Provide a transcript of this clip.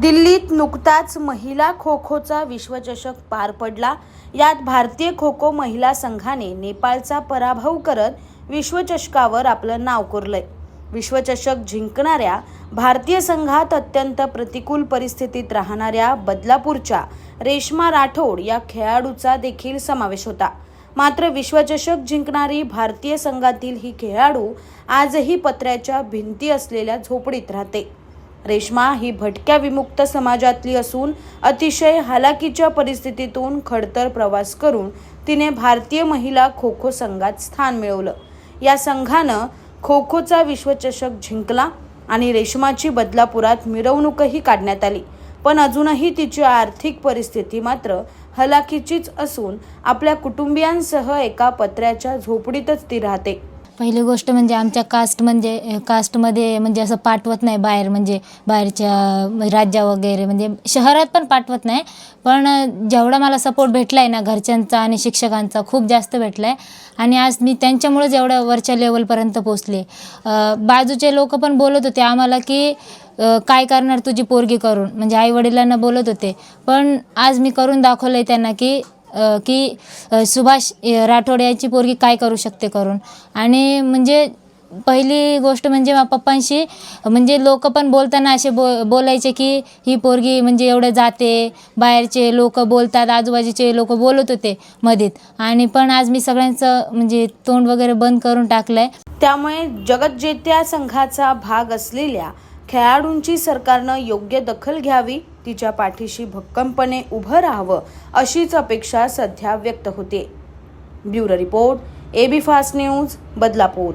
दिल्लीत नुकताच महिला खो खोचा विश्वचषक पार पडला. यात भारतीय खो खो महिला संघाने नेपाळचा पराभव करत विश्वचषकावर आपलं नाव कोरलंय. विश्वचषक जिंकणाऱ्या भारतीय संघात अत्यंत प्रतिकूल परिस्थितीत राहणाऱ्या बदलापूरच्या रेश्मा राठोड या खेळाडूचा देखील समावेश होता. मात्र विश्वचषक जिंकणारी भारतीय संघातील ही खेळाडू आजही पत्र्याच्या भिंती असलेल्या झोपडीत राहते. रेश्मा ही भटक्या विमुक्त समाजातली असून अतिशय हालाकीच्या परिस्थितीतून खडतर प्रवास करून तिने भारतीय महिला खो खो संघात स्थान मिळवलं. या संघानं खो खोचा विश्वचषक जिंकला आणि रेश्माची बदलापुरात मिरवणूकही काढण्यात आली. पण अजूनही तिची आर्थिक परिस्थिती मात्र हलाखीचीच असून आपल्या कुटुंबियांसह एका पत्र्याच्या झोपडीतच ती राहते. पहिली गोष्ट म्हणजे आमच्या कास्ट म्हणजे कास्टमध्ये म्हणजे असं पाठवत नाही बाहेर म्हणजे बाहेरच्या राज्या वगैरे म्हणजे शहरात पण पाठवत नाही. पण जेवढा मला सपोर्ट भेटला आहे ना घरच्यांचा आणि शिक्षकांचा खूप जास्त भेटला आहे आणि आज मी त्यांच्यामुळेच एवढ्या वरच्या लेवलपर्यंत पोचले बाजूचे लोक पण बोलत होते आम्हाला की काय करणार तुझी पोरगी करून? म्हणजे आईवडिलांना बोलत होते. पण आज मी करून दाखवलं आहे त्यांना की की सुभाष राठोड यांची पोरगी काय करू शकते करून? आणि म्हणजे पहिली गोष्ट म्हणजे पप्पांशी म्हणजे लोक पण बोलताना असे बो बोलायचे की ही पोरगी म्हणजे एवढं जाते बाहेरचे लोक बोलतात आजूबाजूचे लोक बोलत होते मध्येत आणि पण आज मी सगळ्यांचं म्हणजे तोंड वगैरे बंद करून टाकलं आहे त्यामुळे जगज्जेत्या संघाचा भाग असलेल्या खेळाडूंची सरकारनं योग्य दखल घ्यावी तिच्या पाठीशी भक्कमपणे उभं राहावं अशीच अपेक्षा सध्या व्यक्त होते. Bureau report AB fast news Badlapur.